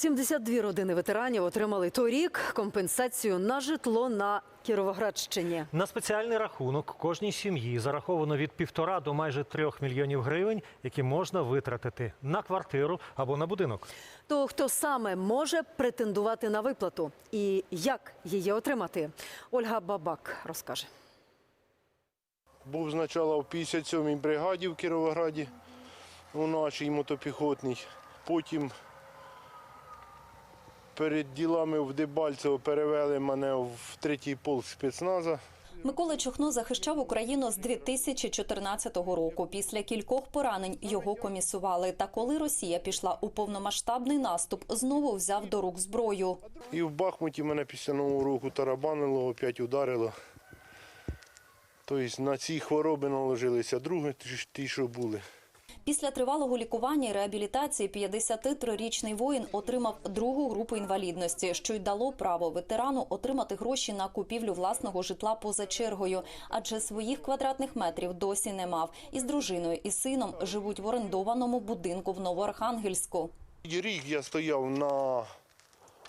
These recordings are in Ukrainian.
72 родини ветеранів отримали торік компенсацію на житло на Кіровоградщині. На спеціальний рахунок кожній сім'ї зараховано від півтора до майже трьох мільйонів гривень, які можна витратити на квартиру або на будинок. То хто саме може претендувати на виплату і як її отримати? Ольга Бабак розкаже. Був спочатку в 57-й бригаді в Кіровограді, у нашій мотопіхотній. Потім перед ділами в Дебальцево перевели мене в третій полк спецназа. Микола Чухно захищав Україну з 2014 року. Після кількох поранень його комісували. Та коли Росія пішла у повномасштабний наступ, знову взяв до рук зброю. І в Бахмуті мене після нового року тарабанило, опять ударило. Тобто на ці хвороби наложилися другі, ті, що були. Після тривалого лікування і реабілітації 53-річний воїн отримав другу групу інвалідності, що й дало право ветерану отримати гроші на купівлю власного житла поза чергою, адже своїх квадратних метрів досі не мав. Із дружиною і сином живуть в орендованому будинку в Новоархангельську. Рік я стояв на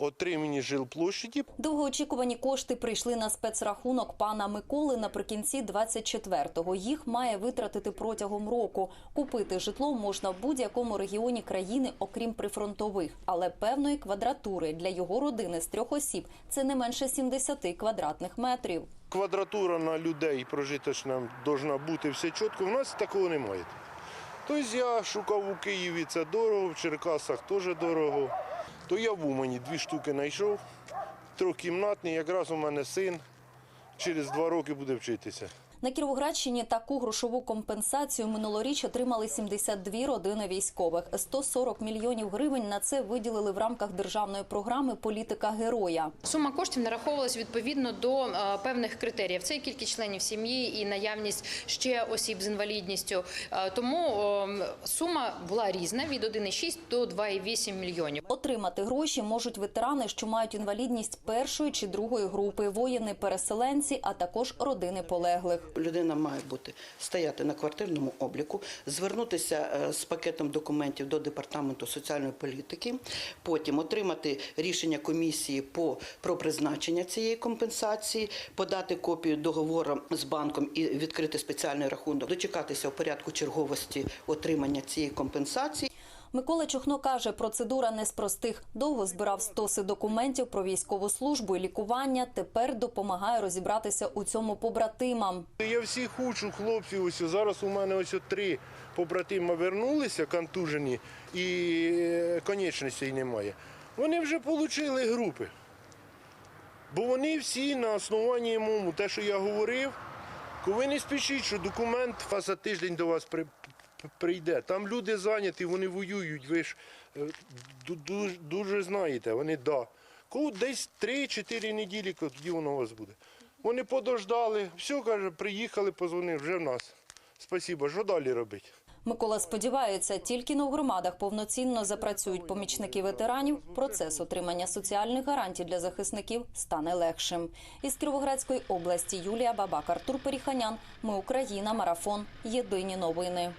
отриманні жилплощаді. Довгоочікувані кошти прийшли на спецрахунок пана Миколи наприкінці 24-го. Їх має витратити протягом року. Купити житло можна в будь-якому регіоні країни, окрім прифронтових, але певної квадратури для його родини з трьох осіб це не менше 70 квадратних метрів. Квадратура на людей прожиточна повинна бути все чітко. У нас такого немає. Тобто я шукав у Києві, це дорого, в Черкасах теж дорого. То я в Умані дві штуки знайшов, трохкімнатний, якраз у мене син через два роки буде вчитися. На Кіровоградщині таку грошову компенсацію минулоріч отримали 72 родини військових. 140 мільйонів гривень на це виділили в рамках державної програми Політика героя. Сума коштів нараховувалась відповідно до е, певних критеріїв. Це і кількість членів сім'ї і наявність ще осіб з інвалідністю. Е, Тому е, сума була різна від 1,6 до 2,8 мільйонів. Отримати гроші можуть ветерани, що мають інвалідність першої чи другої групи, воїни-переселенці, а також родини полеглих. Людина має бути стояти на квартирному обліку, звернутися е, з пакетом документів до департаменту соціальної політики, потім отримати рішення комісії по про призначення цієї компенсації, подати копію договору з банком і відкрити спеціальний рахунок, дочекатися у порядку черговості отримання цієї компенсації. Микола Чухно каже, процедура не з простих. Довго збирав стоси документів про військову службу і лікування. Тепер допомагає розібратися у цьому побратимам. Я всіх учу хлопців. Ось зараз у мене ось три побратима вернулися, контужені, і е, конечностей немає. Вони вже отримали групи. Бо вони всі на основанні моєму, те, що я говорив, ви не спішіть, що документ за тиждень до вас прийде. Там люди зайняті, вони воюють, ви ж е, дуже, дуже знаєте, вони да. Коли десь 3-4 неділі, тоді воно у вас буде. Вони подождали, все, каже, приїхали, позвонив, вже в нас. Спасибо, що далі робити? Микола сподівається, тільки на громадах повноцінно запрацюють помічники ветеранів. Процес отримання соціальних гарантій для захисників стане легшим. Із Кіровоградської області Юлія Бабак, Артур Періханян. Ми Україна. Марафон. Єдині новини.